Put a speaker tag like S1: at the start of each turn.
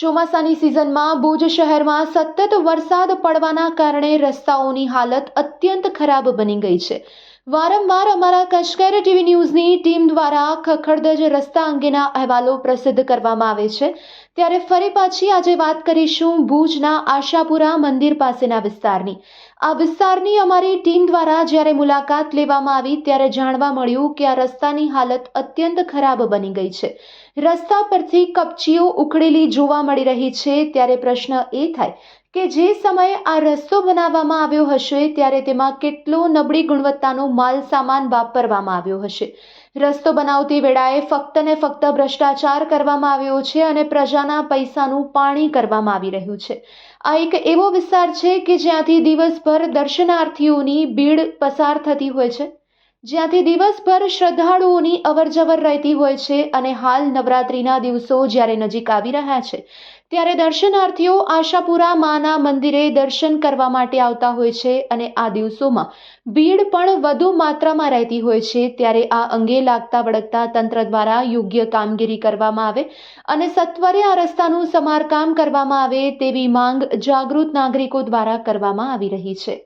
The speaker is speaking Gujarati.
S1: ચોમાસાની સિઝનમાં ભુજ શહેરમાં સતત વરસાદ પડવાના કારણે રસ્તાઓની હાલત અત્યંત ખરાબ બની ગઈ છે. વારંવાર અમારા કશ્કર ટીવી ન્યૂઝની ટીમ દ્વારા ખખડદજ રસ્તા અંગેના અહેવાલો પ્રસિદ્ધ કરવામાં આવે છે. ત્યારે ફરી પાછી આજે વાત કરીશું ભુજના આશાપુરા મંદિર પાસેના વિસ્તારની. આ વિસ્તારની અમારી ટીમ દ્વારા જ્યારે મુલાકાત લેવામાં આવી ત્યારે જાણવા મળ્યું કે આ રસ્તાની હાલત અત્યંત ખરાબ બની ગઈ છે. રસ્તા પરથી કપચીઓ ઉખડેલી જોવા મળી રહી છે ત્યારે પ્રશ્ન એ થાય કે જે સમયે આ રસ્તો બનાવવામાં આવ્યો હશે, ત્યારે તેમાં કેટલો નબળી ગુણવત્તાનો માલ સામાન વાપરવામાં આવ્યો હશે. રસ્તો બનાવતી વેળાએ ફક્ત ને ફક્ત ભ્રષ્ટાચાર કરવામાં આવ્યો છે અને પ્રજાના પૈસાનું પાણી કરવામાં આવી રહ્યું છે. આ એક એવો વિસ્તાર છે કે જ્યાંથી દિવસભર દર્શનાર્થીઓની ભીડ પસાર થતી હોય છે. જ્યાંથી દિવસભર શ્રદ્ધાળુઓની અવરજવર રહેતી હોય છે અને હાલ નવરાત્રિના દિવસો જ્યારે નજીક આવી રહ્યા છે, ત્યારે દર્શનાર્થીઓ આશાપુરા માના મંદિરે દર્શન કરવા માટે આવતા હોય છે અને આ દિવસોમાં ભીડ પણ વધુ માત્રામાં રહેતી હોય છે, ત્યારે આ અંગે લાગતા વળગતા તંત્ર દ્વારા યોગ્ય કામગીરી કરવામાં આવે અને સત્વરે આ રસ્તાનું સમારકામ કરવામાં આવે તેવી માંગ જાગૃત નાગરિકો દ્વારા કરવામાં આવી રહી છે.